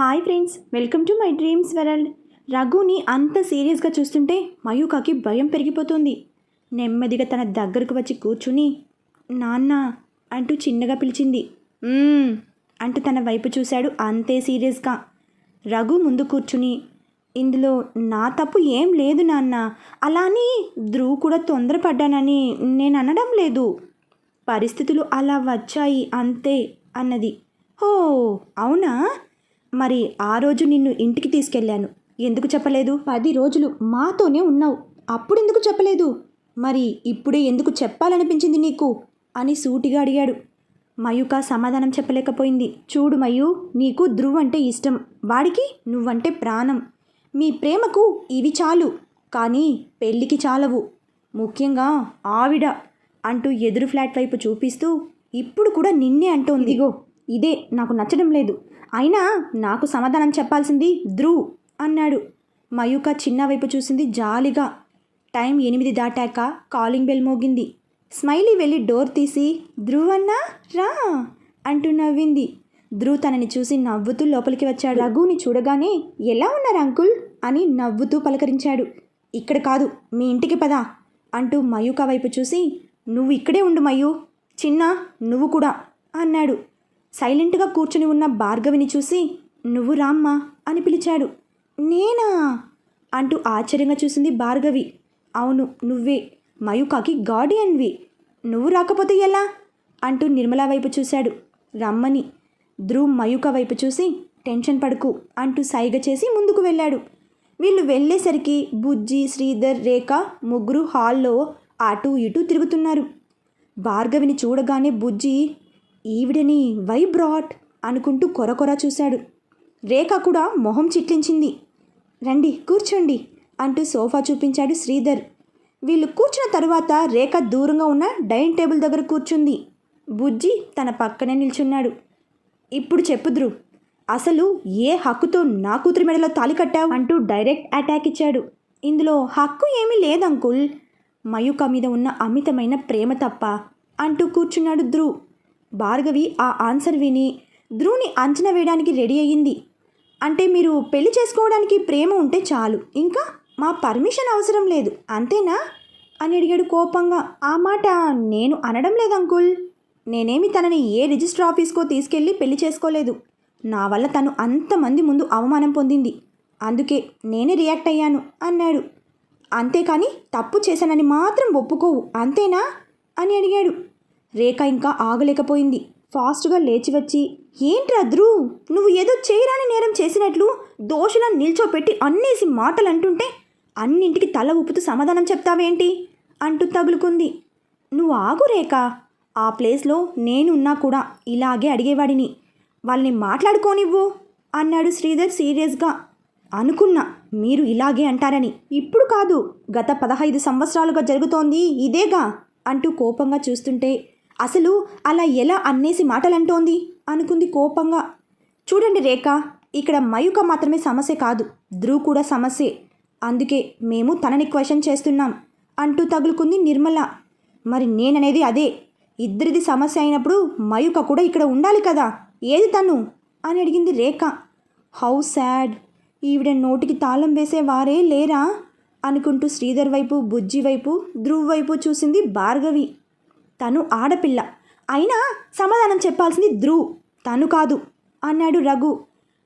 Hi friends welcome to my dreams world రఘుని అంత సీరియస్గా చూస్తుంటే మయూకాకి భయం పెరిగిపోతుంది. నెమ్మదిగా తన దగ్గరకు వచ్చి కూర్చుని నాన్న అంటూ చిన్నగా పిలిచింది. అంటూ తన వైపు చూశాడు అంతే సీరియస్గా రఘు ముందు కూర్చుని ఇందులో నా తప్పు ఏం లేదు నాన్న అలా అని ధ్రువ్ కూడా తొందరపడ్డానని నేను అనడం లేదు. పరిస్థితులు అలా వచ్చాయి అంతే అన్నది. హో అవునా? మరి ఆ రోజు నిన్ను ఇంటికి తీసుకెళ్ళాను. ఎందుకు చెప్పలేదు? పది రోజులు మాతోనే ఉన్నావు. అప్పుడు ఎందుకు చెప్పలేదు? మరి ఇప్పుడే ఎందుకు చెప్పాలనిపించింది నీకు? అని సూటిగా అడిగాడు. మయూక సమాధానం చెప్పలేకపోయింది. చూడు మయు నీకు ధ్రువ్ అంటే ఇష్టం. వాడికి నువ్వంటే ప్రాణం. మీ ప్రేమకు ఇవి చాలు కానీ పెళ్ళికి చాలవు. ముఖ్యంగా ఆవిడ అంటూ ఎదురు ఫ్లాట్ వైపు చూపిస్తూ ఇప్పుడు కూడా నిన్నే అంటోంది. ఇదిగో ఇదే నాకు నచ్చడం లేదు. అయినా నాకు సమాధానం చెప్పాల్సింది ధ్రువ్ అన్నాడు. మయూక చిన్న వైపు చూసింది జాలిగా. టైం ఎనిమిది దాటాక కాలింగ్ బెల్ మోగింది. స్మైలీ వెళ్ళి డోర్ తీసి ధ్రువ్ అన్నా రా అంటూ నవ్వింది. ధ్రువ్ తనని చూసి నవ్వుతూ లోపలికి వచ్చాడు. రఘుని చూడగానే ఎలా ఉన్నారు అంకుల్? అని నవ్వుతూ పలకరించాడు. ఇక్కడ కాదు మీ ఇంటికి పదా అంటూ మయూక వైపు చూసి నువ్వు ఇక్కడే ఉండు మయూ చిన్న నువ్వు కూడా అన్నాడు. సైలెంట్గా కూర్చుని ఉన్న భార్గవిని చూసి నువ్వు రామ్మా అని పిలిచాడు. నేనా? అంటూ ఆశ్చర్యంగా చూసింది భార్గవి. అవును నువ్వే. మయూకాకి గార్డియన్వి. నువ్వు రాకపోతే ఎలా? అంటూ నిర్మలా వైపు చూశాడు. రమ్మని. ధ్రువ్ మయూక వైపు చూసి టెన్షన్ పడుకు అంటూ సైగ చేసి ముందుకు వెళ్ళాడు. వీళ్ళు వెళ్ళేసరికి బుజ్జి శ్రీధర్ రేఖ ముగ్గురు హాల్లో అటు ఇటు తిరుగుతున్నారు. భార్గవిని చూడగానే బుజ్జి ఈవిడని వై బ్రాట్ అనుకుంటూ కొరకొర చూశాడు. రేఖ కూడా మొహం చిట్లించింది. రండి కూర్చోండి అంటూ సోఫా చూపించాడు శ్రీధర్. వీళ్ళు కూర్చున్న తర్వాత రేఖ దూరంగా ఉన్న డైనింగ్ టేబుల్ దగ్గర కూర్చుంది. బుజ్జి తన పక్కనే నిల్చున్నాడు. ఇప్పుడు చెప్పుద్రు అసలు ఏ హక్కుతో నా కూతురి మెడలో తాలి కట్టావు? అంటూ డైరెక్ట్ అటాక్ ఇచ్చాడు. ఇందులో హక్కు ఏమీ లేదంకుల్. మయూక మీద ఉన్న అమితమైన ప్రేమ తప్ప అంటూ కూర్చున్నాడు ధ్రువ్. భార్గవి ఆ ఆన్సర్ విని ధ్రువుని అంచనా వేయడానికి రెడీ అయ్యింది. అంటే మీరు పెళ్ళి చేసుకోవడానికి ప్రేమ ఉంటే చాలు. ఇంకా మా పర్మిషన్ అవసరం లేదు. అంతేనా? అని అడిగాడు కోపంగా. ఆ మాట నేను అనడం లేదు అంకుల్. నేనేమి తనని ఏ రిజిస్టర్ ఆఫీస్కో తీసుకెళ్ళి పెళ్ళి చేసుకోలేదు. నా వల్ల తను అంతమంది ముందు అవమానం పొందింది. అందుకే నేనే రియాక్ట్ అయ్యాను అన్నాడు. అంతేకాని తప్పు చేశానని మాత్రం ఒప్పుకోవు. అంతేనా? అని అడిగాడు. రేఖ ఇంకా ఆగలేకపోయింది. ఫాస్ట్గా లేచి వచ్చి ఏంట్రా ధ్రువ్ నువ్వు ఏదో చేయరాని నేరం చేసినట్లు దోషులను నిల్చోపెట్టి అన్నేసి మాటలు అంటుంటే అన్నింటికి తల ఊపుతూ సమాధానం చెప్తావేంటి? అంటూ తగులుకుంది. నువ్వు ఆగు రేఖ. ఆ ప్లేస్లో నేనున్నా కూడా ఇలాగే అడిగేవాడిని. వాళ్ళని మాట్లాడుకోనివ్వు అన్నాడు శ్రీధర్ సీరియస్గా. అనుకున్నా మీరు ఇలాగే అంటారని. ఇప్పుడు కాదు గత పదహైదు సంవత్సరాలుగా జరుగుతోంది ఇదేగా అంటూ కోపంగా చూస్తుంటే అసలు అలా ఎలా అన్నేసి మాటలంటోంది? అనుకుంది కోపంగా. చూడండి రేఖ ఇక్కడ మయూక మాత్రమే సమస్య కాదు ధ్రువ్ కూడా సమస్యే. అందుకే మేము తనని క్వశ్చన్ చేస్తున్నాం అంటూ తగులుకుంది నిర్మల. మరి నేననేది అదే ఇద్దరిది సమస్య అయినప్పుడు మయూక కూడా ఇక్కడ ఉండాలి కదా ఏది తను? అని అడిగింది రేఖ. హౌ సాడ్ ఈవిడ నోటికి తాళం వేసే వారే లేరా? అనుకుంటూ శ్రీధర్ వైపు బుజ్జి వైపు ధ్రువ్ వైపు చూసింది భార్గవి. తను ఆడపిల్ల. అయినా సమాధానం చెప్పాల్సింది ధ్రువ్. తను కాదు అన్నాడు రఘు.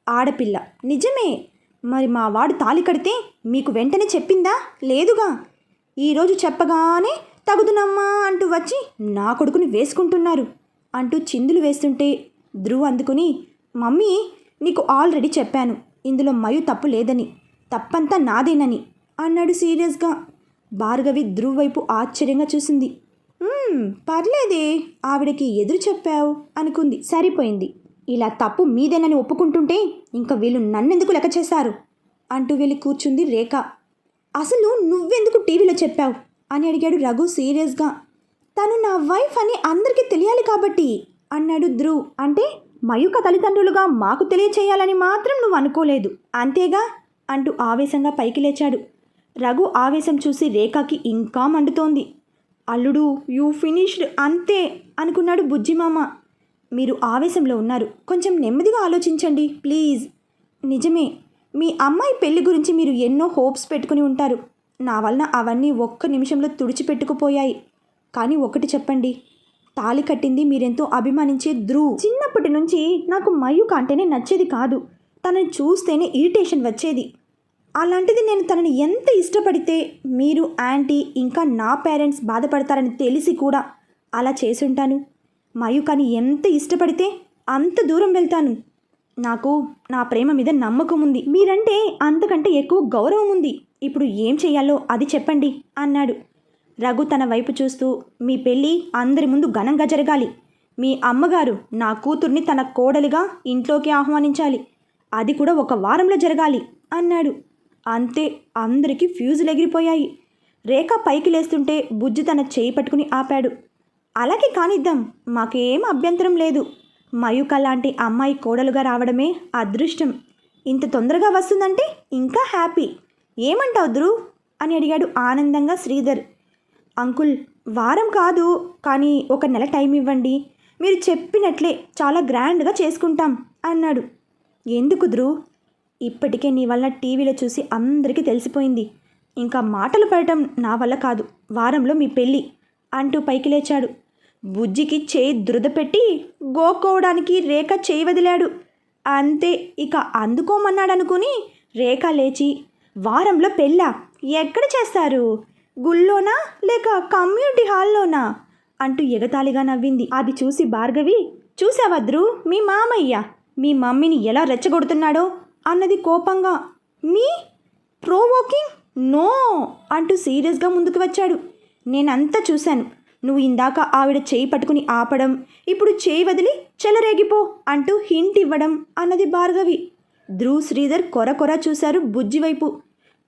ఆడపిల్ల. నిజమే. మరి మా వాడు తాలి కడితే మీకు వెంటనే చెప్పిందా? లేదుగా. ఈరోజు చెప్పగానే తగుదునమ్మా అంటూ వచ్చి నా కొడుకుని వేసుకుంటున్నారు అంటూ చిందులు వేస్తుంటే ధ్రువ్ అందుకుని మమ్మీ నీకు ఆల్రెడీ చెప్పాను. ఇందులో మయు తప్పు లేదని. తప్పంతా నాదేనని అన్నాడు సీరియస్గా. భార్గవి ధ్రువ్ వైపు ఆశ్చర్యంగా చూసింది. పర్లేదే ఆవిడకి ఎదురు చెప్పావు అనుకుంది. సరిపోయింది. ఇలా తప్పు మీదేనని ఒప్పుకుంటుంటే ఇంకా వీళ్ళు నన్నెందుకు లెక్క చేశారు? అంటూ వెళ్ళి కూర్చుంది రేఖ. అసలు నువ్వెందుకు టీవీలో చెప్పావు? అని అడిగాడు రఘు సీరియస్గా. తను నా వైఫ్ అని అందరికీ తెలియాలి కాబట్టి అన్నాడు ధ్రువ్ అంటే మయూక తల్లిదండ్రులుగా మాకు తెలియచేయాలని మాత్రం నువ్వు అనుకోలేదు అంతేగా? అంటూ ఆవేశంగా పైకి లేచాడు. రఘు ఆవేశం చూసి రేఖకి ఇంకా మండుతోంది. అల్లుడు యూ ఫినిష్డ్ అంతే అనుకున్నాడు బుజ్జిమామ. మీరు ఆవేశంలో ఉన్నారు. కొంచెం నెమ్మదిగా ఆలోచించండి ప్లీజ్. నిజమే. మీ అమ్మాయి పెళ్ళి గురించి మీరు ఎన్నో హోప్స్ పెట్టుకుని ఉంటారు. నా వలన అవన్నీ ఒక్క నిమిషంలో తుడిచిపెట్టుకుపోయాయి. కానీ ఒకటి చెప్పండి. తాళి కట్టింది మీరెంతో అభిమానించే ధ్రువ్ చిన్నప్పటి నుంచి నాకు మయూక అంటేనే నచ్చేది కాదు. తనని చూస్తేనే ఇరిటేషన్ వచ్చేది. అలాంటిది నేను తనని ఎంత ఇష్టపడితే మీరు యాంటీ ఇంకా నా పేరెంట్స్ బాధపడతారని తెలిసి కూడా అలా చేసుంటాను. మయూకాని ఎంత ఇష్టపడితే అంత దూరం వెళ్తాను. నాకు నా ప్రేమ మీద నమ్మకం ఉంది. మీరంటే అంతకంటే ఎక్కువ గౌరవం ఉంది. ఇప్పుడు ఏం చేయాలో అది చెప్పండి అన్నాడు. రఘు తన వైపు చూస్తూ మీ పెళ్ళి అందరి ముందు ఘనంగా జరగాలి. మీ అమ్మగారు నా కూతుర్ని తన కోడలిగా ఇంట్లోకి ఆహ్వానించాలి. అది కూడా ఒక వారంలో జరగాలి అన్నాడు. అంతే అందరికీ ఫ్యూజులు ఎగిరిపోయాయి. రేఖ పైకి లేస్తుంటే బుజ్జి తన చేయి పట్టుకుని ఆపాడు. అలాగే కానిద్దాం మాకేం అభ్యంతరం లేదు. మయూక లాంటి అమ్మాయి కోడలుగా రావడమే అదృష్టం. ఇంత తొందరగా వస్తుందంటే ఇంకా హ్యాపీ. ఏమంటావు ధ్రువ్? అని అడిగాడు ఆనందంగా శ్రీధర్. అంకుల్ వారం కాదు కానీ ఒక నెల టైం ఇవ్వండి. మీరు చెప్పినట్లే చాలా గ్రాండ్గా చేసుకుంటాం అన్నాడు. ఎందుకు ధ్రువ్? ఇప్పటికే నీ వల్ల టీవీలో చూసి అందరికీ తెలిసిపోయింది. ఇంకా మాటలు పడటం నా వల్ల కాదు. వారంలో మీ పెళ్ళి అంటూ పైకి లేచాడు. బుజ్జికి చేయి దురద పెట్టి గోకోవడానికి రేఖ చేయి వదిలాడు అంతే ఇక అందుకోమన్నాడనుకుని రేఖ లేచి వారంలో పెళ్ళా? ఎక్కడ చేస్తారు? గుళ్ళోనా లేక కమ్యూనిటీ హాల్లోనా? అంటూ ఎగతాళిగా నవ్వింది. అది చూసి భార్గవి చూసావద్రు మీ మామయ్య మీ మమ్మీని ఎలా రెచ్చగొడుతున్నాడో? అన్నది కోపంగా మీ? ప్రోవోకింగ్ నో అంటూ సీరియస్గా ముందుకు వచ్చాడు. నేనంతా చూశాను. నువ్వు ఇందాక ఆవిడ చేయి పట్టుకుని ఆపడం ఇప్పుడు చేయి వదిలి చెలరేగిపో అంటూ హింట్ ఇవ్వడం అన్నది భార్గవి. ధ్రువ్ శ్రీధర్ కొర కొర చూశారు బుజ్జి వైపు.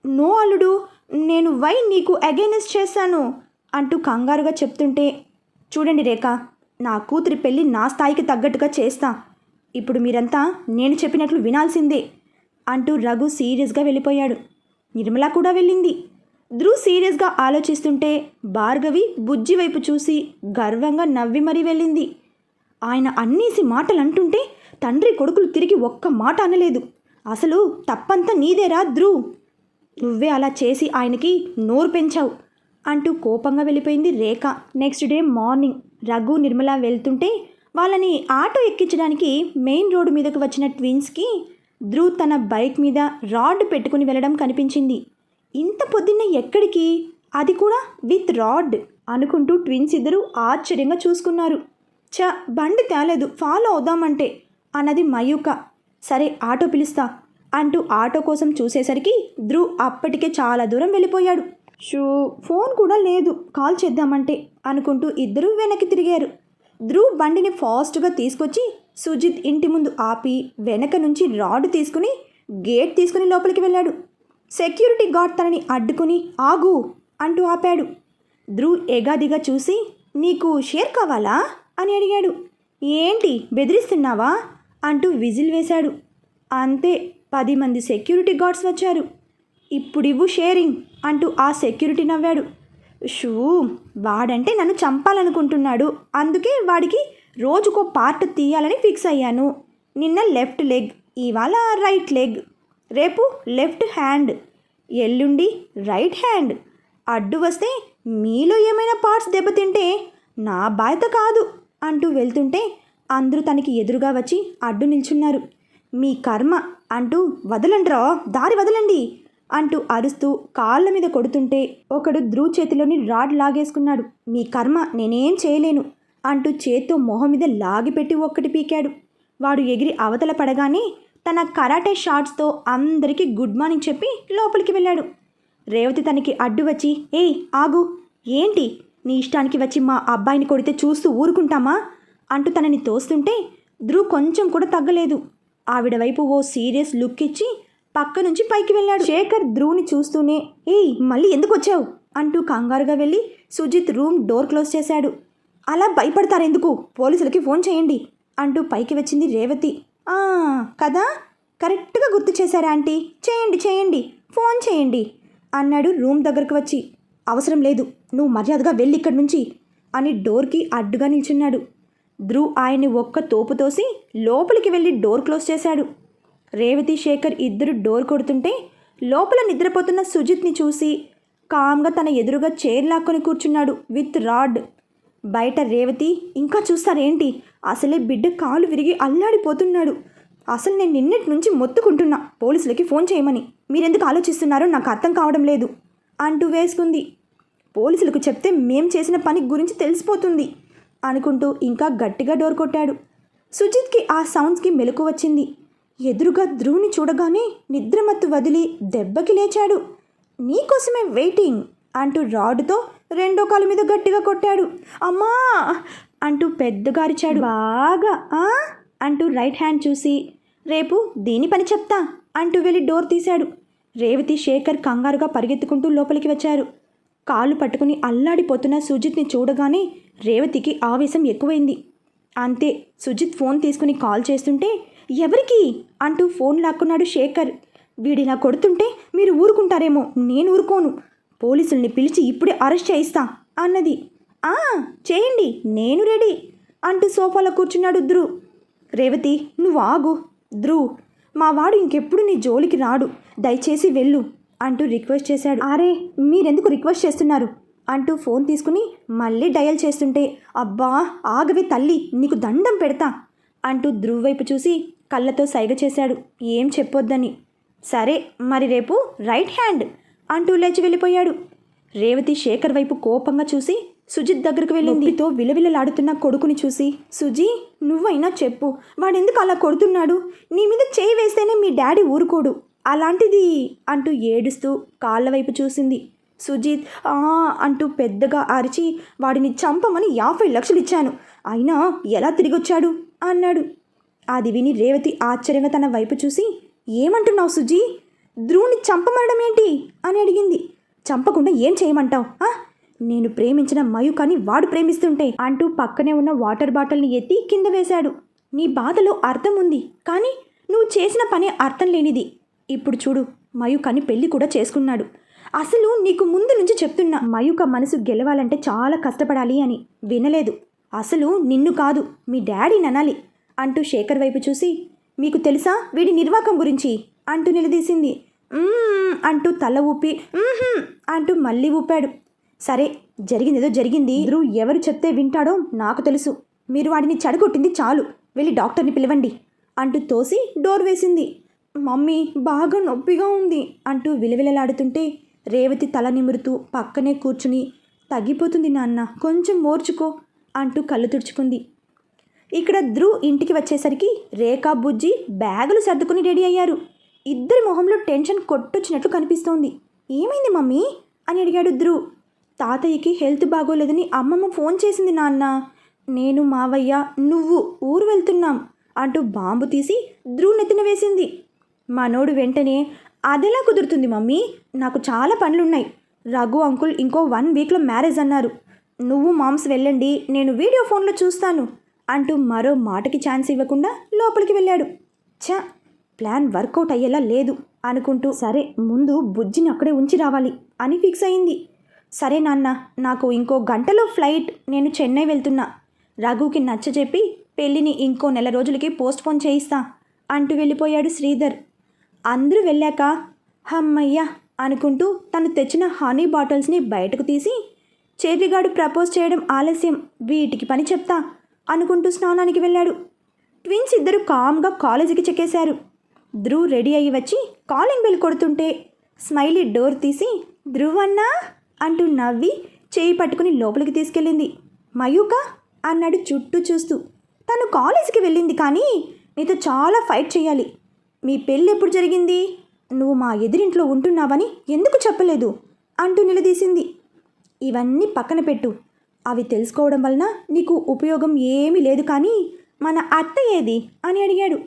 నో అల్లుడు నేను వై నీకు అగైనెస్ట్ చేశాను అంటూ కంగారుగా చెప్తుంటే చూడండి రేఖ నా కూతురి పెళ్ళి నా స్థాయికి తగ్గట్టుగా చేస్తా. ఇప్పుడు మీరంతా నేను చెప్పినట్లు వినాల్సిందే. అంటూ రఘు సీరియస్గా వెళ్ళిపోయాడు. నిర్మల కూడా వెళ్ళింది. ధ్రువ్ సీరియస్గా ఆలోచిస్తుంటే భార్గవి బుజ్జి వైపు చూసి గర్వంగా నవ్వి మరీ వెళ్ళింది. ఆయన అన్నేసి మాటలు అంటుంటే తండ్రి కొడుకులు తిరిగి ఒక్క మాట అనలేదు. అసలు తప్పంతా నీదేరా ధ్రువ్? నువ్వే అలా చేసి ఆయనకి నోరు పెంచావు అంటూ కోపంగా వెళ్ళిపోయింది Rekha. Next day morning Raghu Nirmala వెళ్తుంటే వాళ్ళని ఆటో ఎక్కించడానికి మెయిన్ రోడ్డు మీదకు వచ్చిన ట్విన్స్కి ధ్రువ్ తన బైక్ మీద రాడ్ పెట్టుకుని వెళ్ళడం కనిపించింది. ఇంత పొద్దున్న ఎక్కడికి? అది కూడా విత్ రాడ్ అనుకుంటూ ట్విన్స్ ఇద్దరు ఆశ్చర్యంగా చూసుకున్నారు. చ బండి తేలేదు ఫాలో అవుదామంటే అన్నది మయూక. సరే ఆటో పిలుస్తా అంటూ ఆటో కోసం చూసేసరికి ధ్రువ్ అప్పటికే చాలా దూరం వెళ్ళిపోయాడు. షూ ఫోన్ కూడా లేదు కాల్ చేద్దామంటే అనుకుంటూ ఇద్దరూ వెనక్కి తిరిగారు. ధ్రువ్ బండిని ఫాస్ట్గా తీసుకొచ్చి సుజిత్ ఇంటి ముందు ఆపి వెనక నుంచి రాడ్ తీసుకుని గేట్ తీసుకుని లోపలికి వెళ్ళాడు. సెక్యూరిటీ గార్డ్ తనని అడ్డుకుని ఆగు అంటూ ఆపాడు. ధ్రువ్ ఎగాదిగా చూసి నీకు షేర్ కావాలా? అని అడిగాడు. ఏంటి బెదిరిస్తున్నావా? అంటూ విజిల్ వేశాడు. అంతే పది మంది సెక్యూరిటీ గార్డ్స్ వచ్చారు. ఇప్పుడివ్వు షేరింగ్ అంటూ ఆ సెక్యూరిటీ నవ్వాడు. షూ వాడంటే నన్ను చంపాలనుకుంటున్నాడు. అందుకే వాడికి రోజుకో పార్ట్ తీయాలని ఫిక్స్ అయ్యాను. నిన్న లెఫ్ట్ లెగ్ ఇవాళ రైట్ లెగ్. రేపు లెఫ్ట్ హ్యాండ్ ఎల్లుండి రైట్ హ్యాండ్. అడ్డు వస్తే మీలో ఏమైనా పార్ట్స్ దెబ్బతింటే నా బాధ్యత కాదు అంటూ వెళ్తుంటే అందరూ తనకి ఎదురుగా వచ్చి అడ్డు నిల్చున్నారు. మీ కర్మ అంటూ వదలండ్రా దారి వదలండి. అంటూ అరుస్తూ కాళ్ళ మీద కొడుతుంటే ఒకడు ధ్రువ్ చేతిలోని రాడ్ లాగేసుకున్నాడు. మీ కర్మ నేనేం చేయలేను అంటూ చేత్తో మొహం మీద లాగిపెట్టి ఒక్కటి పీకాడు. వాడు ఎగిరి అవతల పడగానే తన కరాటే షార్ట్స్తో అందరికీ గుడ్ మార్నింగ్ చెప్పి లోపలికి వెళ్ళాడు. రేవతి తనకి అడ్డు వచ్చి ఏయ్ ఆగు. ఏంటి? నీ ఇష్టానికి వచ్చి మా అబ్బాయిని కొడితే చూస్తూ ఊరుకుంటామా? అంటూ తనని తోస్తుంటే ధ్రువ్ కొంచెం కూడా తగ్గలేదు. ఆవిడ వైపు ఓ సీరియస్ లుక్ ఇచ్చి పక్క నుంచి పైకి వెళ్ళాడు. శేఖర్ ధ్రువుని చూస్తూనే ఏయ్ మళ్ళీ ఎందుకు వచ్చావు? అంటూ కంగారుగా వెళ్ళి సుజిత్ రూమ్ డోర్ క్లోజ్ చేశాడు. అలా భయపడతారెందుకు పోలీసులకి ఫోన్ చేయండి అంటూ పైకి వచ్చింది రేవతి. "ఆ, కదా? కరెక్ట్గా గుర్తు చేశారా ఆంటీ? చేయండి చేయండి ఫోన్ చేయండి అన్నాడు రూమ్ దగ్గరకు వచ్చి. అవసరం లేదు నువ్వు మర్యాదగా వెళ్ళి ఇక్కడి నుంచి అని డోర్కి అడ్డుగా నిల్చున్నాడు. ధ్రువ్ ఆయన్ని ఒక్క తోపు తోసి లోపలికి వెళ్ళి డోర్ క్లోజ్ చేశాడు. రేవతి శేఖర్ ఇద్దరు డోర్ కొడుతుంటే లోపల నిద్రపోతున్న సుజిత్ని చూసి కామ్గా తన ఎదురుగా చైర్ లాక్కొని కూర్చున్నాడు విత్ రాడ్. బయట రేవతి ఇంకా చూస్తారేంటి? అసలే బిడ్డ కాలు విరిగి అల్లాడిపోతున్నాడు. అసలు నేను నిన్నటి నుంచి మొత్తుకుంటున్నా. పోలీసులకి ఫోన్ చేయమని. మీరెందుకు ఆలోచిస్తున్నారో నాకు అర్థం కావడం లేదు అంటూ వేసుకుంది. పోలీసులకు చెప్తే మేం చేసిన పని గురించి తెలిసిపోతుంది అనుకుంటూ ఇంకా గట్టిగా డోర్ కొట్టాడు. సుజిత్కి ఆ సౌండ్స్కి మెలకు వచ్చింది. ఎదురుగా ధ్రువుని చూడగానే నిద్రమత్తు వదిలి దెబ్బకి లేచాడు. నీకోసమే వెయిటింగ్ అంటూ రాడ్తో రెండో కాలు మీద గట్టిగా కొట్టాడు. అమ్మా! అంటూ పెద్దగా అరిచాడు బాగా ఆ? అంటూ రైట్ హ్యాండ్ చూసి రేపు దీని పని చెప్తా అంటూ వెళ్ళి డోర్ తీశాడు. రేవతి శేఖర్ కంగారుగా పరిగెత్తుకుంటూ లోపలికి వచ్చారు. కాళ్ళు పట్టుకుని అల్లాడిపోతున్న సుజిత్ని చూడగానే రేవతికి ఆవేశం ఎక్కువైంది. అంతే సుజిత్ ఫోన్ తీసుకుని కాల్ చేస్తుంటే ఎవరికి? అంటూ ఫోన్ లాక్కున్నాడు శేఖర్. వీడిలా కొడుతుంటే మీరు ఊరుకుంటారేమో నేను ఊరుకోను. పోలీసుల్ని పిలిచి ఇప్పుడే అరెస్ట్ చేయిస్తా అన్నది. ఆ చేయండి నేను రెడీ అంటూ సోఫాలో కూర్చున్నాడు ధ్రువ్. రేవతి నువ్వు ఆగు. ధ్రువ్ మా వాడు ఇంకెప్పుడు నీ జోలికి రాడు దయచేసి వెళ్ళు అంటూ రిక్వెస్ట్ చేశాడు. అరే మీరెందుకు రిక్వెస్ట్ చేస్తున్నారు? అంటూ ఫోన్ తీసుకుని మళ్ళీ డయల్ చేస్తుంటే అబ్బా ఆగవే తల్లి నీకు దండం పెడతా అంటూ ధ్రువ్ వైపు చూసి కళ్ళతో సైగ చేశాడు. ఏం చెప్పొద్దని. సరే మరి రేపు రైట్ హ్యాండ్ అంటూ లేచి వెళ్ళిపోయాడు. రేవతి శేఖర్ వైపు కోపంగా చూసి సుజిత్ దగ్గరకు వెళ్ళిందితో విలవిలలాడుతున్న కొడుకుని చూసి సుజీ నువ్వైనా చెప్పు. వాడెందుకు అలా కొడుతున్నాడు? నీ మీద చేయి వేస్తేనే మీ డాడీ ఊరుకోడు. అలాంటిది అంటూ ఏడుస్తూ కాళ్ళ వైపు చూసింది. సుజిత్ ఆ అంటూ పెద్దగా అరిచి వాడిని చంపమని యాభై లక్షలు ఇచ్చాను అయినా ఎలా తిరిగొచ్చాడు? అన్నాడు. అది విని రేవతి ఆశ్చర్యంగా తన వైపు చూసి ఏమంటున్నావు సుజీ? ధ్రువుని చంపమనడం ఏంటి? అని అడిగింది. చంపకుండా ఏం చేయమంటావు ఆ? నేను ప్రేమించిన మయూకాని వాడు ప్రేమిస్తుంటే అంటూ పక్కనే ఉన్న వాటర్ బాటిల్ని ఎత్తి కింద వేశాడు. నీ బాధలో అర్థం ఉంది కానీ నువ్వు చేసిన పని అర్థం లేనిది. ఇప్పుడు చూడు మయూకాని పెళ్ళి కూడా చేసుకున్నాడు. అసలు నీకు ముందు నుంచి చెప్తున్నా మయుక మనసు గెలవాలంటే చాలా కష్టపడాలి అని వినలేదు. అసలు నిన్ను కాదు మీ డాడీని అనాలి. అంటూ శేఖర్ వైపు చూసి మీకు తెలుసా వీడి నిర్వాకం గురించి? అంటూ నిలదీసింది. అంటూ తల ఊపి అంటూ మళ్ళీ ఊపాడు. సరే జరిగిందేదో జరిగింది. ధ్రువ్ ఎవరు చెప్తే వింటాడో నాకు తెలుసు. మీరు వాడిని చెడగొట్టింది చాలు. వెళ్ళి డాక్టర్ని పిలవండి అంటూ తోసి డోర్ వేసింది. మమ్మీ బాగా నొప్పిగా ఉంది అంటూ విలవిలలాడుతుంటే రేవతి తల నిమురుతూ పక్కనే కూర్చుని తగ్గిపోతుంది నాన్న కొంచెం మోర్చుకో అంటూ కళ్ళు తుడుచుకుంది. ఇక్కడ ధ్రువ్ ఇంటికి వచ్చేసరికి రేఖా బుజ్జి బ్యాగులు సర్దుకుని రెడీ అయ్యారు. ఇద్దరి మొహంలో టెన్షన్ కొట్టొచ్చినట్లు కనిపిస్తోంది. ఏమైంది మమ్మీ? అని అడిగాడు ధ్రువ్. తాతయ్యకి హెల్త్ బాగోలేదని అమ్మమ్మ ఫోన్ చేసింది నాన్న. నేను మావయ్య నువ్వు ఊరు వెళ్తున్నాం అంటూ బాంబు తీసి ధ్రువ్ నెత్తిన వేసింది. మనోడు వెంటనే అదెలా కుదురుతుంది మమ్మీ? నాకు చాలా పనులున్నాయి. రఘు అంకుల్ ఇంకో వన్ వీక్లో మ్యారేజ్ అన్నారు. నువ్వు మామ్స్ వెళ్ళండి నేను వీడియో ఫోన్లో చూస్తాను. అంటూ మరో మాటకి ఛాన్స్ ఇవ్వకుండా లోపలికి వెళ్ళాడు. ఛ ప్లాన్ వర్కౌట్ అయ్యేలా లేదు అనుకుంటూ సరే ముందు బుజ్జిని అక్కడే ఉంచి రావాలి అని ఫిక్స్ అయింది. సరే నాన్న నాకు ఇంకో గంటలో ఫ్లైట్ నేను చెన్నై వెళ్తున్నా. రఘుకి నచ్చజెప్పి పెళ్ళిని ఇంకో నెల రోజులకి పోస్ట్పోన్ చేయిస్తా అంటూ వెళ్ళిపోయాడు శ్రీధర్. అందరూ వెళ్ళాక హమ్మయ్య అనుకుంటూ తను తెచ్చిన హనీ బాటిల్స్ని బయటకు తీసి చెర్రిగాడు ప్రపోజ్ చేయడం ఆలస్యం వీటికి పని చెప్తా అనుకుంటూ స్నానానికి వెళ్ళాడు. ట్విన్స్ ఇద్దరు కామ్గా కాలేజీకి చెక్కేశారు. ధ్రువ్ రెడీ అయ్యి వచ్చి కాలింగ్ బెల్ కొడుతుంటే స్మైలీ డోర్ తీసి ధ్రువ్ అన్నా అంటూ నవ్వి చేయి పట్టుకుని లోపలికి తీసుకెళ్ళింది. మయూక అన్నాడు చుట్టూ చూస్తూ. తను కాలేజీకి వెళ్ళింది కానీ నీతో చాలా ఫైట్ చేయాలి మీ పెళ్ళి ఎప్పుడు జరిగింది? నువ్వు మా ఎదురింట్లో ఉంటున్నావని ఎందుకు చెప్పలేదు? అంటూ నిలదీసింది. ఇవన్నీ పక్కన పెట్టు. అవి తెలుసుకోవడం వలన నీకు ఉపయోగం ఏమీ లేదు. కానీ మన అత్త ఏది? అని అడిగాడు.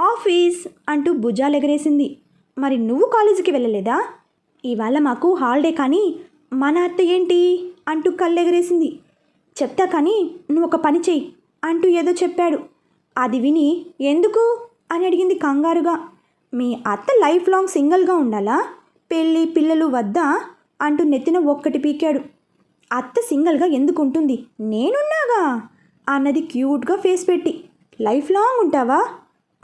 ఆఫీస్ అంటూ భుజాలు ఎగరేసింది. మరి నువ్వు కాలేజీకి వెళ్ళలేదా? ఇవాళ మాకు హాలిడే కానీ మన అత్త ఏంటి? అంటూ కళ్ళు ఎగరేసింది చెప్తా కానీ నువ్వు ఒక పని చెయ్యి అంటూ ఏదో చెప్పాడు. అది విని ఎందుకు? అని అడిగింది కంగారుగా. మీ అత్త లైఫ్ లాంగ్ సింగిల్గా ఉండాలా? పెళ్ళి పిల్లలు వద్దా? అంటూ నెత్తిన ఒక్కటి పీకాడు. అత్త సింగిల్గా ఎందుకు ఉంటుంది నేనున్నాగా? అన్నది క్యూట్గా ఫేస్ పెట్టి. లైఫ్ లాంగ్ ఉంటావా?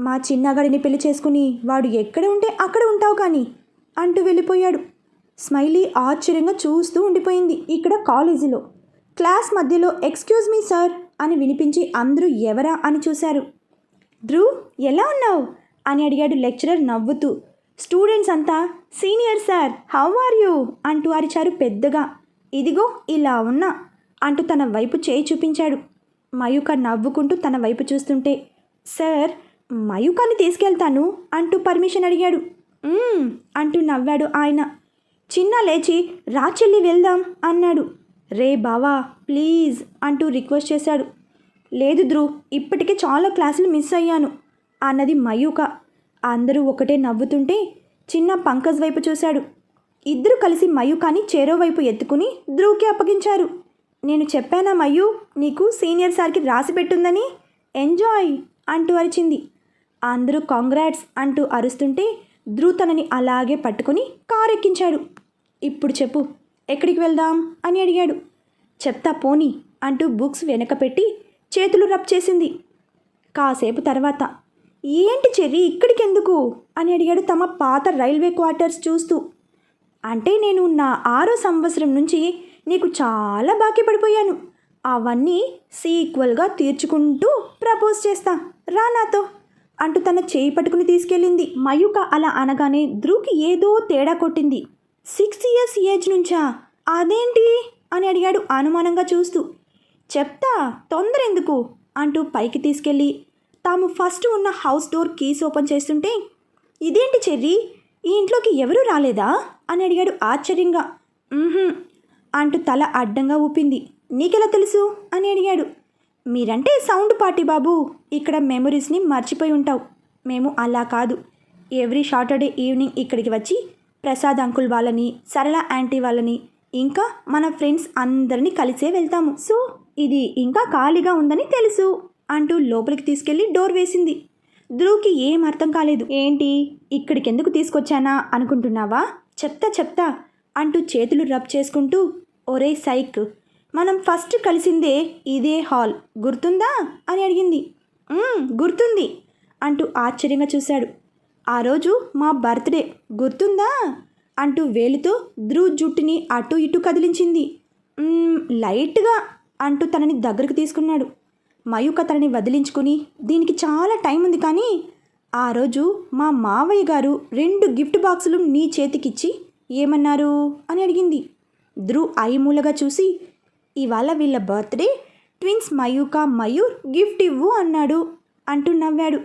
మా చిన్నగాడిని పెళ్ళి చేసుకుని వాడు ఎక్కడ ఉంటే అక్కడ ఉంటావు కానీ అంటూ వెళ్ళిపోయాడు. స్మైలీ ఆశ్చర్యంగా చూస్తూ ఉండిపోయింది ఇక్కడ కాలేజీలో. క్లాస్ మధ్యలో ఎక్స్క్యూజ్ మీ సార్ అని వినిపించి అందరూ ఎవరా అని చూశారు. ధ్రువ్ ఎలా ఉన్నావు? అని అడిగాడు లెక్చరర్ నవ్వుతూ. స్టూడెంట్స్ అంతా senior sir how are you? అంటూ అరిచారు పెద్దగా. ఇదిగో ఇలా ఉన్నా అంటూ తన వైపు చేయి చూపించాడు. మయూక నవ్వుకుంటూ తన వైపు చూస్తుంటే సార్ మయూకాన్ని తీసుకెళ్తాను అంటూ పర్మిషన్ అడిగాడు. అంటూ నవ్వాడు ఆయన. చిన్న లేచి రాచెల్లి వెళ్దాం అన్నాడు. రే బావా ప్లీజ్ అంటూ రిక్వెస్ట్ చేశాడు. లేదు ధ్రువ్ ఇప్పటికే చాలా క్లాసులు మిస్ అయ్యాను అన్నది మయూక. అందరూ ఒకటే నవ్వుతుంటే చిన్న పంకజ్ వైపు చూశాడు. ఇద్దరు కలిసి మయూకాని చేరోవైపు ఎత్తుకుని ధ్రువుకి అప్పగించారు. నేను చెప్పానా మయు నీకు సీనియర్ సార్కి రాసి పెట్టుందని? ఎంజాయ్! అంటూ అరిచింది. అందరూ కాంగ్రాట్స్ అంటూ అరుస్తుంటే ధ్రువ్ తనని అలాగే పట్టుకుని కారెక్కించాడు. ఇప్పుడు చెప్పు ఎక్కడికి వెళ్దాం? అని అడిగాడు. చెప్తా పోనీ అంటూ బుక్స్ వెనక పెట్టి చేతులు రబ్ చేసింది. కాసేపు తర్వాత ఏంటి చెర్రి ఇక్కడికెందుకు? అని అడిగాడు తమ పాత రైల్వే క్వార్టర్స్ చూస్తూ. అంటే నేను నా ఆరో సంవత్సరం నుంచి నీకు చాలా బాకీ పడిపోయాను. అవన్నీ సీక్వల్గా తీర్చుకుంటూ ప్రపోజ్ చేస్తా. రా నాతో. అంటూ తన చేయి పట్టుకుని తీసుకెళ్ళింది. మయూక అలా అనగానే ధ్రువ్కి ఏదో తేడా కొట్టింది. సిక్స్ ఇయర్స్ ఏజ్ నుంచా? అదేంటి? అని అడిగాడు అనుమానంగా చూస్తూ. చెప్తా తొందర ఎందుకు అంటూ పైకి తీసుకెళ్ళి తాము ఫస్ట్ ఉన్న హౌస్ డోర్ కీస్ ఓపెన్ చేస్తుంటే ఇదేంటి చెర్రీ? ఈ ఇంట్లోకి ఎవరూ రాలేదా? అని అడిగాడు ఆశ్చర్యంగా. అంటూ తల అడ్డంగా ఊపింది. నీకెలా తెలుసు? అని అడిగాడు. మీరంటే సౌండ్ పార్టీ బాబు. ఇక్కడ మెమరీస్ని మర్చిపోయి ఉంటావు. మేము అలా కాదు. ఎవ్రీ సాటర్డే ఈవినింగ్ ఇక్కడికి వచ్చి ప్రసాద్ అంకుల్ వాళ్ళని సరళ ఆంటీ వాళ్ళని ఇంకా మన ఫ్రెండ్స్ అందరినీ కలిసే వెళ్తాము. సో ఇది ఇంకా ఖాళీగా ఉందని తెలుసు అంటూ లోపలికి తీసుకెళ్ళి డోర్ వేసింది. ధ్రువ్కి ఏం అర్థం కాలేదు. ఏంటి? ఇక్కడికి ఎందుకు తీసుకొచ్చానా అనుకుంటున్నావా? చెప్తా చెప్తా అంటూ చేతులు రబ్ చేసుకుంటూ ఒరే సైక్ మనం ఫస్ట్ కలిసిందే ఇదే హాల్ గుర్తుందా? అని అడిగింది. గుర్తుంది అంటూ ఆశ్చర్యంగా చూశాడు. ఆ రోజు మా బర్త్డే గుర్తుందా? అంటూ వేలుతో ధ్రువ్ జుట్టుని అటు ఇటు కదిలించింది. లైట్గా అంటూ తనని దగ్గరకు తీసుకున్నాడు. మయూక తనని వదిలించుకుని దీనికి చాలా టైం ఉంది కానీ ఆ రోజు మా మావయ్య గారు రెండు గిఫ్ట్ బాక్సులు నీ చేతికిచ్చి ఏమన్నారు అని అడిగింది. ధ్రువ్ ఐమూలగా చూసి ఇవాళ వీళ్ళ birthday twins Mayuka Mayur gift ఇవ్వు అన్నాడు అంటూ నవ్వాడు.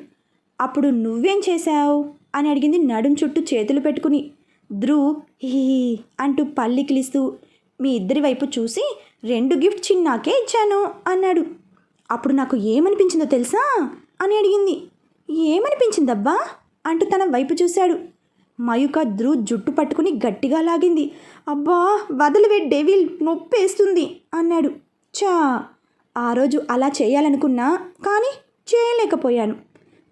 అప్పుడు నువ్వేం చేశావు? అని అడిగింది నడుం చుట్టూ చేతులు పెట్టుకుని. ధ్రువ్ హీ అంటూ పల్లికిలిస్తూ మీ ఇద్దరి వైపు చూసి రెండు గిఫ్ట్ చిన్నాకే ఇచ్చాను అన్నాడు. అప్పుడు నాకు ఏమనిపించిందో తెలుసా? అని అడిగింది. ఏమనిపించిందబ్బా? అంటూ తన వైపు చూశాడు. మయూక ధ్రువ్ జుట్టు పట్టుకుని గట్టిగా లాగింది. అబ్బా వదిలివే డెవిల్ నొప్పేస్తుంది అన్నాడు. చా ఆ రోజు అలా చేయాలనుకున్నా కానీ చేయలేకపోయాను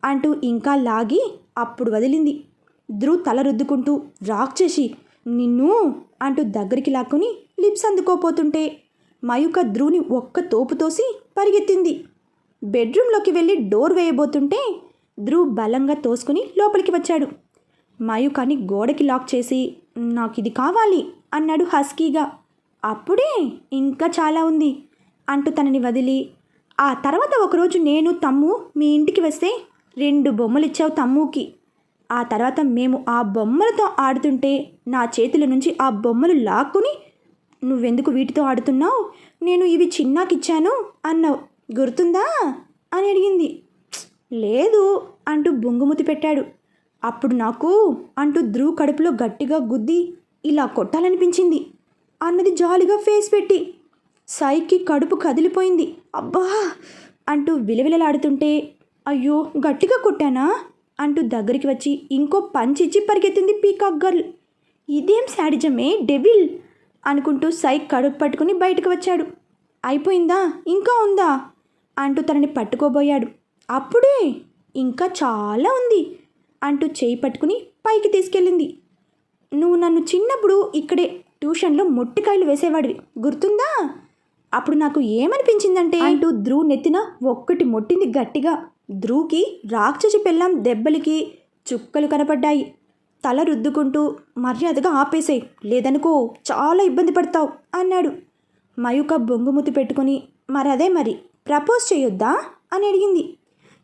అంటూ ఇంకా లాగి అప్పుడు వదిలింది. ధ్రువ్ తల రుద్దుకుంటూ రాక్ చేసి నిన్ను అంటూ దగ్గరికి లాక్కుని లిప్స్ అందుకోపోతుంటే మయూక ధ్రువుని ఒక్క తోపు తోసి పరిగెత్తింది. బెడ్రూమ్లోకి వెళ్ళి డోర్ వేయబోతుంటే ధ్రువ్ బలంగా తోసుకుని లోపలికి వచ్చాడు. మయూకాని గోడకి లాక్ చేసి నాకు ఇది కావాలి అన్నాడు హస్కీగా. అప్పుడే ఇంకా చాలా ఉంది అంటూ తనని వదిలి ఆ తర్వాత ఒకరోజు నేను తమ్ము మీ ఇంటికి వస్తే రెండు బొమ్మలు ఇచ్చావు తమ్ముకి. ఆ తర్వాత మేము ఆ బొమ్మలతో ఆడుతుంటే నా చేతుల నుంచి ఆ బొమ్మలు లాక్కుని నువ్వెందుకు వీటితో ఆడుతున్నావు? నేను ఇవి చిన్నాకిచ్చాను అన్నావు. గుర్తుందా? అని అడిగింది. లేదు అంటూ బొంగుముతి పెట్టాడు. అప్పుడు నాకు అంటూ ధ్రువ్ కడుపులో గట్టిగా గుద్ది ఇలా కొట్టాలనిపించింది. అన్నది జాలిగా ఫేస్ పెట్టి సాయికి కడుపు కదిలిపోయింది. అబ్బా! అంటూ విలవిలలాడుతుంటే అయ్యో గట్టిగా కొట్టానా? అంటూ దగ్గరికి వచ్చి ఇంకో పంచి ఇచ్చి పరిగెత్తింది పీకాక్ గర్ల్. ఇదేం శాడిజమే డెవిల్? అనుకుంటూ సైక్ కడుపు పట్టుకుని బయటకు వచ్చాడు. అయిపోయిందా? ఇంకా ఉందా? అంటూ తనని పట్టుకోబోయాడు. అప్పుడే ఇంకా చాలా ఉంది అంటూ చేయి పట్టుకుని పైకి తీసుకెళ్ళింది. నువ్వు నన్ను చిన్నప్పుడు ఇక్కడే ట్యూషన్లో మొట్టికాయలు వేసేవాడివి. గుర్తుందా? అప్పుడు నాకు ఏమనిపించిందంటే అంటూ ధ్రువ్ నెత్తిన ఒక్కటి మొట్టింది గట్టిగా. ధ్రువుకి రాక్షసి పెళ్ళాం దెబ్బలకి చుక్కలు కనపడ్డాయి. తల రుద్దుకుంటూ మర్యాదగా ఆపేసేయి లేదనుకో చాలా ఇబ్బంది పడతావు అన్నాడు. మయూక బొంగుముతి పెట్టుకుని మరి అదే మరి ప్రపోజ్ చేయొద్దా? అని అడిగింది.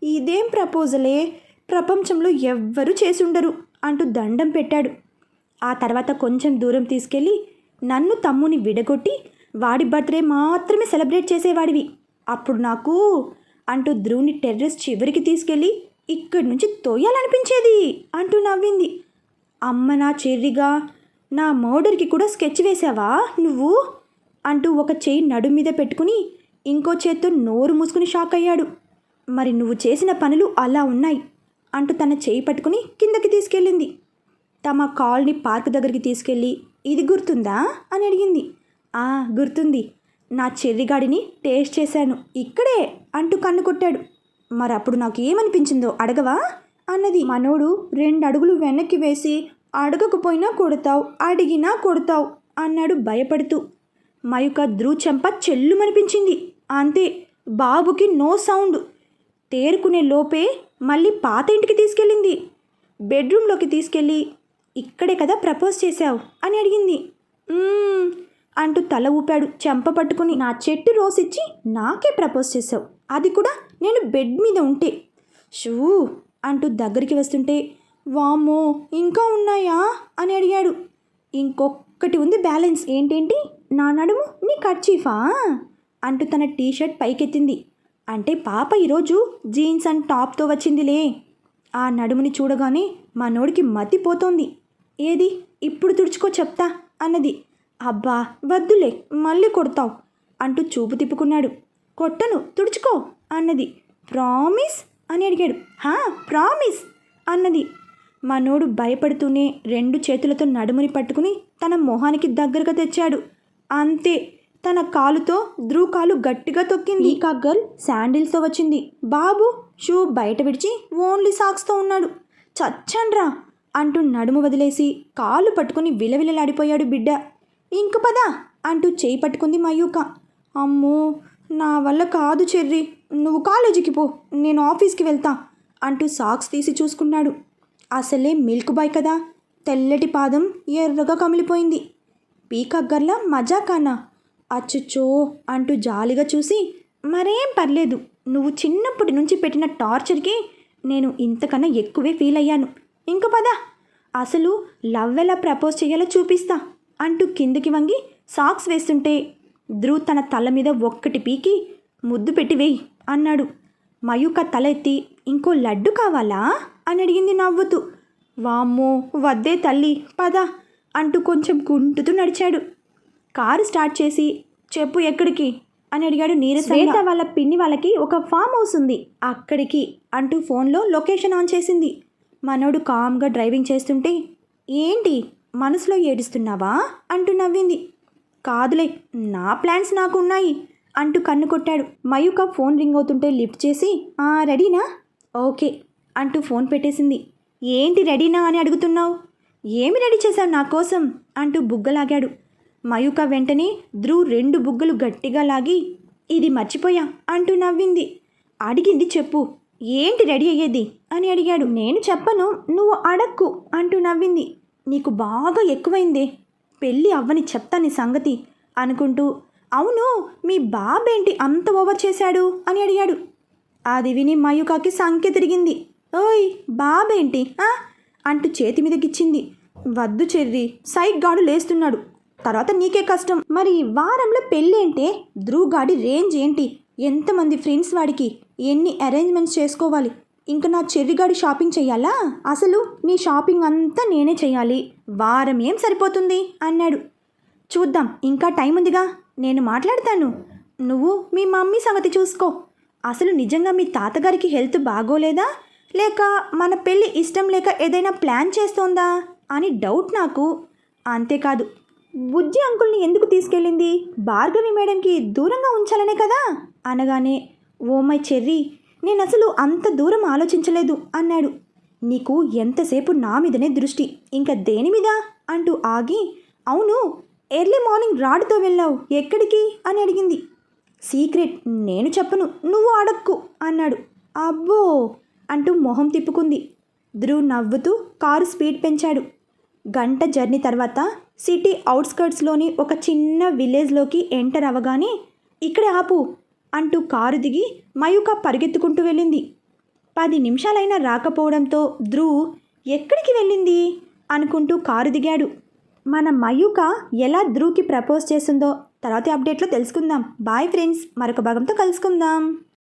ఇదేం ప్రపోజలే? ప్రపంచంలో ఎవ్వరూ చేసుండరు అంటూ దండం పెట్టాడు. ఆ తర్వాత కొంచెం దూరం తీసుకెళ్ళి నన్ను తమ్ముని విడగొట్టి వాడి బర్త్డే మాత్రమే సెలబ్రేట్ చేసేవాడివి. అప్పుడు నాకు అంటూ ధ్రువుని టెర్రస్ చివరికి తీసుకెళ్ళి ఇక్కడి నుంచి తోయాలనిపించేది అంటూ నవ్వింది. అమ్మ నా చెర్రిగా నా మర్డర్కి కూడా స్కెచ్ వేసావా నువ్వు? అంటూ ఒక చేయి నడు మీద పెట్టుకుని ఇంకో చేత్తో నోరు మూసుకుని షాక్ అయ్యాడు. మరి నువ్వు చేసిన పనులు అలా ఉన్నాయి అంటూ తన చేయి పట్టుకుని కిందకి తీసుకెళ్ళింది. తమ కాల్ని పార్క్ దగ్గరికి తీసుకెళ్ళి ఇది గుర్తుందా? అని అడిగింది. ఆ గుర్తుంది. నా చెర్రిగాడిని టేస్ట్ చేశాను. ఇక్కడే అంటూ కన్ను కొట్టాడు. మరి అప్పుడు నాకు ఏమనిపించిందో అడగవా? అన్నది. మనోడు రెండు అడుగులు వెనక్కి వేసి అడగకపోయినా కొడతావు అడిగినా కొడతావు అన్నాడు భయపడుతూ. మయుక ధ్రువ్ చెంప చెల్లుమనిపించింది. అంతే బాబుకి నో సౌండ్. తేరుకునే లోపే మళ్ళీ పాత ఇంటికి తీసుకెళ్ళింది. బెడ్రూమ్లోకి తీసుకెళ్ళి ఇక్కడే కదా ప్రపోజ్ చేశావు అని అడిగింది. అంటూ తల ఊపాడు చెంప పట్టుకుని. నా చెట్టు రోస్ ఇచ్చి నాకే ప్రపోజ్ చేశావు. అది కూడా నేను బెడ్ మీద ఉంటే. షూ అంటూ దగ్గరికి వస్తుంటే వామ్మో ఇంకా ఉన్నాయా? అని అడిగాడు. ఇంకొక్కటి ఉంది బ్యాలెన్స్. ఏంటేంటి? నా నడుము నీ కర్చీఫా? అంటూ తన టీషర్ట్ పైకెత్తింది. అంటే పాప ఈరోజు జీన్స్ అండ్ టాప్తో వచ్చిందిలే. ఆ నడుముని చూడగానే మనోడికి మతిపోతోంది ఏది? ఇప్పుడు తుడుచుకో చెప్తా అన్నది. అబ్బా వద్దులే మళ్ళీ కొడతావు అంటూ చూపు తిప్పుకున్నాడు. కొట్టను తుడుచుకో అన్నది. ప్రామిస్ అని అడిగాడు. హా ప్రామిస్ అన్నది. మనోడు భయపడుతూనే రెండు చేతులతో నడుముని పట్టుకుని తన మొహానికి దగ్గరగా తెచ్చాడు. అంతే తన కాలుతో ధ్రువ్ కాలు గట్టిగా తొక్కింది. ఈ గర్ల్ శాండిల్స్తో వచ్చింది. బాబు షూ బయట విడిచి ఓన్లీ సాక్స్తో ఉన్నాడు. చచ్చండ్రా అంటూ నడుము వదిలేసి కాలు పట్టుకుని విలవిలలాడిపోయాడు బిడ్డ. ఇంక పదా అంటూ చేయి పట్టుకుంది మయూక. అమ్మో నా వల్ల కాదు చెర్రి. నువ్వు కాలేజీకి పో నేను ఆఫీస్కి వెళ్తా అంటూ సాక్స్ తీసి చూసుకున్నాడు. అసలే మిల్క్ బాయ్ కదా. తెల్లటి పాదం ఎర్రగా కమిలిపోయింది. పీకగ్గర్లా మజాకానా? అచ్చుచ్చో అంటూ జాలిగా చూసి మరేం పర్లేదు నువ్వు చిన్నప్పటి నుంచి పెట్టిన టార్చర్కి నేను ఇంతకన్నా ఎక్కువే ఫీల్ అయ్యాను. ఇంక పద అసలు లవ్ ఎలా ప్రపోజ్ చేయాలో చూపిస్తా అంటూ కిందకి వంగి సాక్స్ వేస్తుంటే ధ్రువ్ తన తల మీద ఒక్కటి పీకి ముద్దు పెట్టి వేయి. అన్నాడు. మయూక తలెత్తి ఇంకో లడ్డు కావాలా? అని అడిగింది నవ్వుతూ. వామ్మో వద్దే తల్లి పద అంటూ కొంచెం కుంటుతూ నడిచాడు. కారు స్టార్ట్ చేసి చెప్పు ఎక్కడికి? అని అడిగాడు నీరసంగా. శ్వేత వాళ్ళ పిన్ని వాళ్ళకి ఒక ఫామ్ హౌస్ ఉంది. అక్కడికి అంటూ ఫోన్లో లొకేషన్ ఆన్ చేసింది. మనోడు కామ్గా డ్రైవింగ్ చేస్తుంటే ఏంటి మనసులో ఏడుస్తున్నావా? అంటూ నవ్వింది. కాదులే నా ప్లాన్స్ నాకు ఉన్నాయి అంటూ కన్ను కొట్టాడు. మయూక ఫోన్ రింగ్ అవుతుంటే లిఫ్ట్ చేసి "ఆ, రెడీనా? ఓకే అంటూ ఫోన్ పెట్టేసింది. ఏంటి రెడీనా అని అడుగుతున్నావు? ఏమి రెడీ చేశావు నా కోసం? అంటూ బుగ్గలాగాడు. మయూక వెంటనే ధ్రువ్ రెండు బుగ్గలు గట్టిగా లాగి ఇది మర్చిపోయా అంటూ నవ్వింది. అడిగింది చెప్పు ఏంటి రెడీ అయ్యేది? అని అడిగాడు. నేను చెప్పను నువ్వు అడక్కు అంటూ నవ్వింది. నీకు బాగా ఎక్కువైందే పెళ్ళి అవ్వని చెప్తాను సంగతి అనుకుంటూ అవును మీ బాబేంటి అంత ఓవర్ చేశాడు? అని అడిగాడు. అది విని మయూకాకి సంఖ్య తిరిగింది. ఓయ్ బాబేంటి? ఆ?" అంటూ చేతి మీదకిచ్చింది వద్దు చెర్రి సైడ్ గాడు లేస్తున్నాడు. తర్వాత నీకే కష్టం. మరి వారంలో పెళ్ళేంటే? ధ్రువ్ గాడి రేంజ్ ఏంటి? ఎంతమంది ఫ్రెండ్స్ వాడికి? ఎన్ని అరేంజ్మెంట్స్ చేసుకోవాలి? ఇంకా నా చెర్రిగాడి షాపింగ్ చెయ్యాలా? అసలు నీ షాపింగ్ అంతా నేనే చేయాలి వారం ఏం సరిపోతుంది? అన్నాడు. చూద్దాం ఇంకా టైం ఉందిగా నేను మాట్లాడతాను. నువ్వు మీ మమ్మీ సంగతి చూసుకో. అసలు నిజంగా మీ తాతగారికి హెల్త్ బాగోలేదా? లేక మన పెళ్ళి ఇష్టం లేక ఏదైనా ప్లాన్ చేస్తోందా? అని డౌట్ నాకు. అంతేకాదు బుజ్జి అంకుల్ని ఎందుకు తీసుకెళ్ళింది? భార్గవి మేడంకి దూరంగా ఉంచాలనే కదా? అనగానే ఓ మై చెర్రీ నేను అసలు అంత దూరం ఆలోచించలేదు అన్నాడు. నీకు ఎంతసేపు నా మీదనే దృష్టి ఇంకా దేని మీద? అంటూ ఆగి అవును ఎర్లీ మార్నింగ్ రాడ్తో వెళ్ళావు. ఎక్కడికి? అని అడిగింది. సీక్రెట్ నేను చెప్పను. నువ్వు అడక్కు అన్నాడు. అబ్బో! అంటూ మొహం తిప్పుకుంది. ధ్రువ్ నవ్వుతూ కారు స్పీడ్ పెంచాడు. గంట జర్నీ తర్వాత సిటీ అవుట్స్కర్ట్స్లోని ఒక చిన్న విలేజ్లోకి ఎంటర్ అవ్వగానే ఇక్కడే ఆపు అంటూ కారు దిగి మయూక పరిగెత్తుకుంటూ వెళ్ళింది. పది నిమిషాలైనా రాకపోవడంతో ధ్రువ్ ఎక్కడికి వెళ్ళింది? అనుకుంటూ కారు దిగాడు. మన మయూక ఎలా ధ్రువ్కి ప్రపోజ్ చేస్తుందో తర్వాతి అప్డేట్లో తెలుసుకుందాం. బాయ్ ఫ్రెండ్స్ మరొక భాగంతో కలుసుకుందాం.